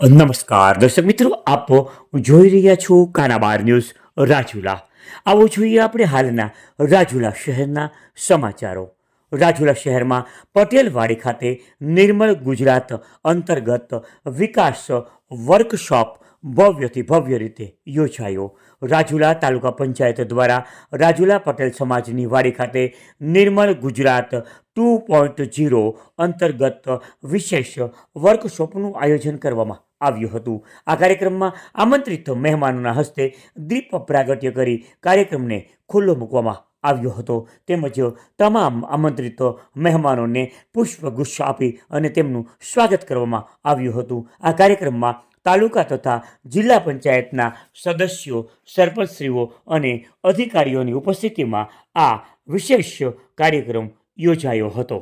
નમસ્કાર, દર્શક મિત્રો, આપ જોઈ રહ્યા છો કાનાબાર ન્યૂઝ રાજુલા. આવો જોઈએ આપણે હાલના રાજુલા શહેરના સમાચારો. રાજુલા શહેરમાં પટેલવાડી ખાતે નિર્મળ ગુજરાત અંતર્ગત વિકાસ વર્કશોપ ભવ્યથી ભવ્ય રીતે યોજાયો. રાજુલા તાલુકા પંચાયત દ્વારા રાજુલા પટેલ સમાજની વાડી ખાતે Nirmal Gujarat two point zero અંતર્ગત વિશેષ વર્કશોપનું આયોજન કરવામાં આવ્યું હતું. આ કાર્યક્રમમાં આમંત્રિત મહેમાનોના હસ્તે દીપ પ્રાગટ્ય કરી કાર્યક્રમને ખુલ્લો મૂકવામાં આવ્યો હતો. તેમજ તમામ આમંત્રિત મહેમાનોને પુષ્પગુચ્છ આપી અને તેમનું સ્વાગત કરવામાં આવ્યું હતું. આ કાર્યક્રમમાં તાલુકા તથા જિલ્લા પંચાયતના સદસ્યો, સરપંચશ્રીઓ અને અધિકારીઓની ઉપસ્થિતિમાં આ વિશેષ કાર્યક્રમ યોજાયો હતો.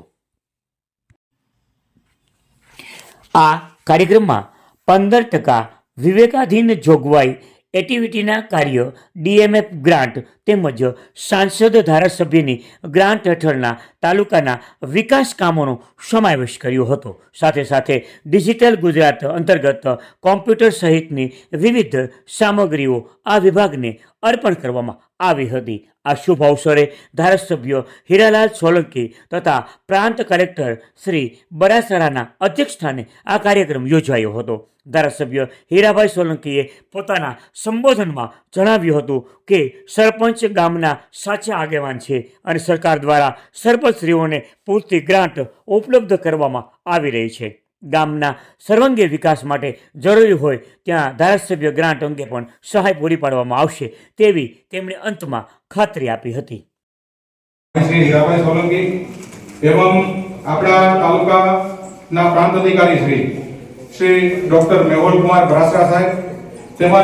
આ કાર્યક્રમમાં પંદર ટકા વિવેકાધીન જોગવાઈ એક્ટિવિટીના કાર્ય ડીએમએફ ગ્રાન્ટ તેમજ સાંસદ ધારાસભ્યની ગ્રાન્ટ હેઠળના તાલુકાના વિકાસ કામોનો સમાવેશ કર્યો હતો. સાથે સાથે ડિજિટલ ગુજરાત અંતર્ગત કોમ્પ્યુટર સહિતની વિવિધ સામગ્રીઓ આ વિભાગને અર્પણ કરવામાં આવી હતી. આ શુભ અવસરે ધારાસભ્ય હીરાલાલ સોલંકી તથા પ્રાંત કલેક્ટર શ્રી બરાસરાના અધ્યક્ષસ્થાને આ કાર્યક્રમ યોજાયો હતો. ધારાસભ્ય હીરાભાઈ સોલંકીએ પોતાના સંબોધનમાં જણાવ્યું હતું કે, સરપંચ ગામના સાચા આગેવાન છે અને સરકાર દ્વારા સરપંચશ્રીઓને પૂરતી ગ્રાન્ટ ઉપલબ્ધ કરવામાં આવી રહી છે. ગામના સર્વાંગીય વિકાસ માટે જરૂરી હોય ત્યાં ધારાસભ્ય ગ્રાન્ટ અંગે પણ સહાય પૂરી પાડવામાં આવશે તેવી તેમણે અંતમાં ખાતરી આપી હતી. શ્રી હીરાભાઈ સોલંકી એવમ આપણા તાલુકાના પ્રાંત અધિકારી શ્રી શ્રી ડોક્ટર મેહુલ કુમાર ભરાસરા સાહેબ તેમજ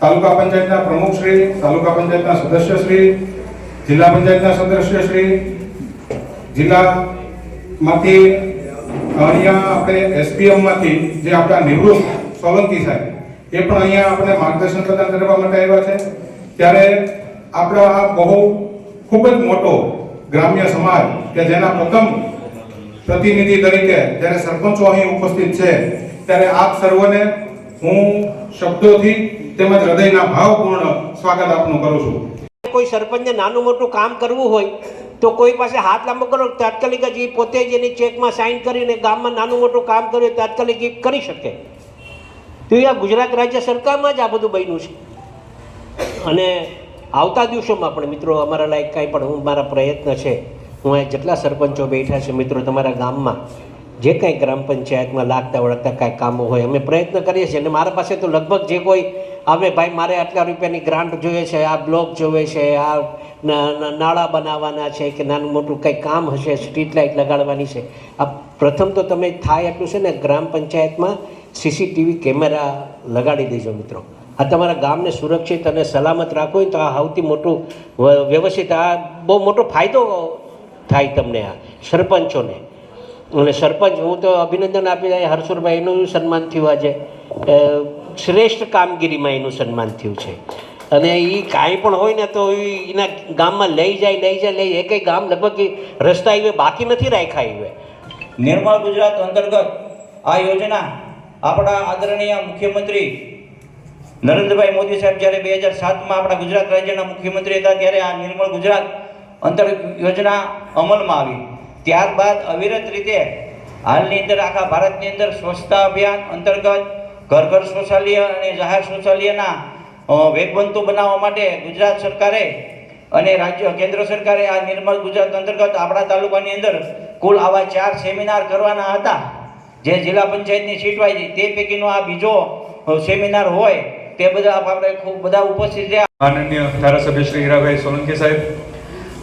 તાલુકા પંચાયતના પ્રમુખ શ્રી, તાલુકા પંચાયતના સદસ્ય શ્રી, જિલ્લા પંચાયતના સદસ્ય શ્રી જિલ્લામાંથી અહીંયા આપણે એસપીએમમાંથી જે આપણા નિવૃત્ત સોલંકી સાહેબ, એ પણ અહીંયા આપણે માર્ગદર્શન પ્રદાન કરવા માટે આવ્યા છે. ત્યારે આપણા આ બહુ ખૂબ જ મોટો ગ્રામ્ય સમાજ કે જેના પ્રથમ પ્રતિનિધિ તરીકે જ્યારે સરપંચો અહીં ઉપસ્થિત છે, ત્યારે આપ સર્વને હું શબ્દોથી તેમજ હૃદયના ભાવપૂર્ણ સ્વાગત આપનું કરું છું. કોઈ સરપંચને નાનું મોટું કામ કરવું હોય તો કોઈ પાસે હાથ લાંબો કરો, તાત્કાલિક જ એ પોતે જ એની ચેકમાં સાઇન કરીને ગામમાં નાનું મોટું કામ કર્યું, તાત્કાલિક એ કરી શકે. તો આ ગુજરાત રાજ્ય સરકારમાં જ આ બધું બન્યું છે. અને આવતા દિવસોમાં પણ મિત્રો અમારા લાયક કાંઈ પણ હું, મારા પ્રયત્ન છે, હું અહીં જેટલા સરપંચો બેઠા છે મિત્રો તમારા ગામમાં, જે કાંઈ ગ્રામ પંચાયતમાં લાગતા વળગતા કાંઈ કામો હોય, અમે પ્રયત્ન કરીએ છીએ. અને મારા પાસે તો લગભગ જે કોઈ આવે ભાઈ મારે આટલા રૂપિયાની ગ્રાન્ટ જોઈએ છે, આ બ્લોક જોઈએ છે, આ નાળા બનાવવાના છે કે નાનું મોટું કંઈ કામ હશે સ્ટ્રીટ લાઇટ લગાડવાની છે. આ પ્રથમ તો તમે થાય એટલું છે ને, ગ્રામ પંચાયતમાં સીસીટીવી કેમેરા લગાડી દેજો મિત્રો. આ તમારા ગામને સુરક્ષિત અને સલામત રાખો તો આ સૌથી મોટું વ્યવસ્થિત, આ બહુ મોટો ફાયદો થાય તમને આ સરપંચોને. અને સરપંચ, હું તો અભિનંદન આપી હર્ષુરભાઈનું સન્માન થયું આજે. શ્રેષ્ઠ કામગીરીમાં એનું સન્માન થયું છે. અને એ કાંઈ પણ હોય ને તો એના ગામમાં લઈ જાય લઈ જાય લઈ જાય. કંઈ ગામ લગભગ રસ્તા એ બાકી નથી રાખ્યા એ નિર્મળ ગુજરાત અંતર્ગત આ યોજના આપણા આદરણીય મુખ્યમંત્રી નરેન્દ્રભાઈ મોદી સાહેબ જ્યારે બે હજાર સાતમાં આપણા ગુજરાત રાજ્યના મુખ્યમંત્રી હતા, ત્યારે આ નિર્મળ ગુજરાત અંતર્ગત યોજના અમલમાં આવી. ત્યારબાદ અવિરત રીતે હાલની અંદર આખા ભારતની અંદર સ્વચ્છતા અભિયાન અંતર્ગત ઘર ઘર શૌચાલય અને જાહેર શૌચાલયના વેગવંતો બનાવવા માટે ગુજરાત સરકારે અને રાજ્ય, કેન્દ્ર સરકારે આ નિર્મળ ગુજરાત અંતર્ગત આપણા તાલુકાની અંદર કુલ આવા ચાર સેમિનાર કરવાના હતા. જે જિલ્લા પંચાયતની સીટ વાઈ તે પૈકીનો આ બીજો સેમિનાર હોય તે બધા આપણે ખૂબ બધા ઉપસ્થિત રહ્યા. માનનીય ધારાસભ્ય શ્રી હીરાભાઈ સોલંકી સાહેબ,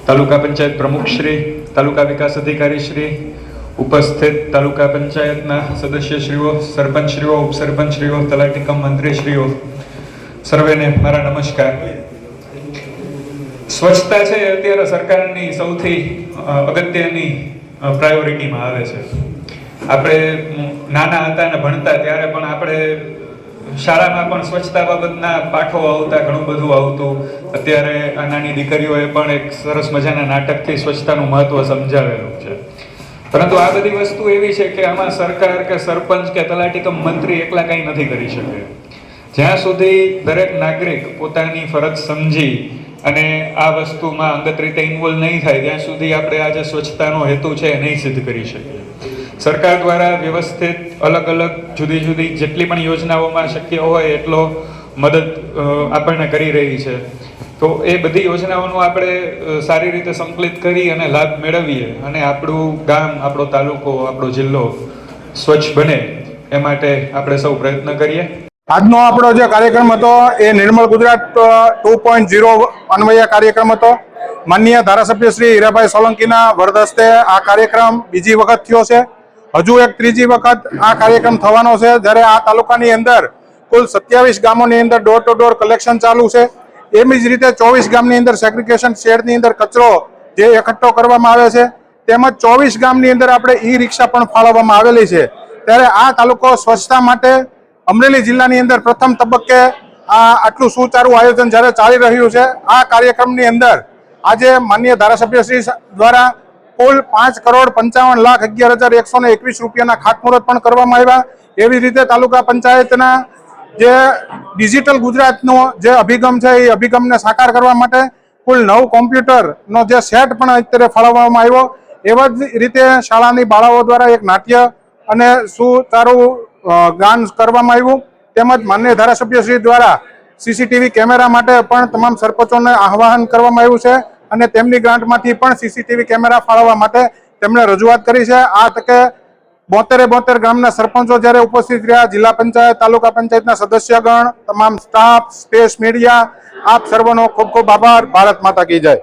તાલુકા પંચાયત પ્રમુખ શ્રી, તાલુકા વિકાસ અધિકારી શ્રી ઉપસ્થિત તાલુકા પંચાયતના સદસ્યશ્રીઓ સરપંચશ્રીઓ ઉપસરપંચશ્રીઓ તલાટી કમ મંત્રીશ્રીઓ સર્વેને મારા નમસ્કાર. સ્વચ્છતા છે અત્યારે સરકારની સૌથી અગત્યની પ્રાયોરિટીમાં આવે છે. આપણે નાના હતા અને ભણતા ત્યારે પણ આપણે શાળામાં પણ સ્વચ્છતા બાબતના પાઠો આવતા, ઘણું બધું આવતું. અત્યારે આ નાની દીકરીઓએ પણ એક સરસ મજાના નાટકથી સ્વચ્છતાનું મહત્વ સમજાવેલું છે. પરંતુ આ બધી વસ્તુ એવી છે કે આમાં સરકાર કે સરપંચ કે તલાટી કે મંત્રી એકલા કંઈ નથી કરી શકે. જ્યાં સુધી દરેક નાગરિક પોતાની ફરજ સમજી અને આ વસ્તુમાં અંગત રીતે ઇન્વોલ્વ નહીં થાય, ત્યાં સુધી આપણે આ જે સ્વચ્છતાનો હેતુ છે એ નહીં સિદ્ધ કરી શકીએ. સરકાર દ્વારા વ્યવસ્થિત અલગ અલગ જુદી જુદી જેટલી પણ યોજનાઓમાં શક્ય હોય એટલો મદદ આપણને કરી રહી છે. તો એ બધી યોજનાઓનું આપણે સારી રીતે સંકલિત કરી અને લાભ મેળવીએ અને આપણું ગામ, આપણો તાલુકો, આપણો જિલ્લો સ્વચ્છ બને એ માટે આપણે સૌ પ્રયત્ન કરીએ. આજનો આપણો જે કાર્યક્રમ હતો એ Nirmal Gujarat two point zero અન્વયે કાર્યક્રમ હતો. માનનીય ધારાસભ્ય શ્રી હીરાભાઈ સોલંકીના વરદસ્તે આ કાર્યક્રમ બીજી વખત થયો છે. હજુ એક ત્રીજી વખત આ કાર્યક્રમ થવાનો છે. જ્યારે આ તાલુકાની અંદર કુલ સત્યાવીસ ગામોની અંદર ડોર ટુ ડોર કલેક્શન ચાલુ છે. એવી જ રીતે ચોવીસ ગામની અંદર સેગ્રિગેશન શેડની અંદર કચરો જે એકઠો કરવામાં આવે છે, તેમજ ચોવીસ ગામની અંદર આપણે ઈ રિક્ષા પણ ફાળવવામાં આવેલી છે. ત્યારે આ તાલુકો સ્વચ્છતા માટે અમરેલી જિલ્લાની અંદર પ્રથમ તબક્કે આ આટલું સુચારું આયોજન જ્યારે ચાલી રહ્યું છે, આ કાર્યક્રમની અંદર આજે માન્ય ધારાસભ્ય શ્રી દ્વારા કુલ પાંચ કરોડ પંચાવન લાખ અગિયાર હજાર એકસો ને એકવીસ રૂપિયાના ખાતમુહૂર્ત પણ કરવામાં આવ્યા. એવી રીતે તાલુકા પંચાયતના જે ડિજિટલ ગુજરાતનો જે અભિગમ છે, એ અભિગમને સાકાર કરવા માટે કુલ નવ કોમ્પ્યુટરનો જે સેટ પણ અત્યારે ફાળવવામાં આવ્યો, એવા જ રીતે શાળાની બાળાઓ દ્વારા એક નાટ્ય અને સુચારું ગાન કરવામાં આવ્યું. તેમજ માન્ય ધારાસભ્યશ્રી દ્વારા સીસીટીવી કેમેરા માટે પણ તમામ સરપંચોને આહવાન કરવામાં આવ્યું છે અને તેમની ગ્રાન્ટમાંથી પણ સીસીટીવી કેમેરા ફાળવવા માટે તેમણે રજૂઆત કરી છે. આ તકે બોતેરે બોતેર ગામના સરપંચો જ્યારે ઉપસ્થિત રહ્યા, જિલ્લા પંચાયત, તાલુકા પંચાયતના સદસ્યગણ, તમામ સ્ટાફ સ્પેસ મીડિયા આપ સર્વનો ખૂબ ખૂબ આભાર. ભારત માતા કી જય.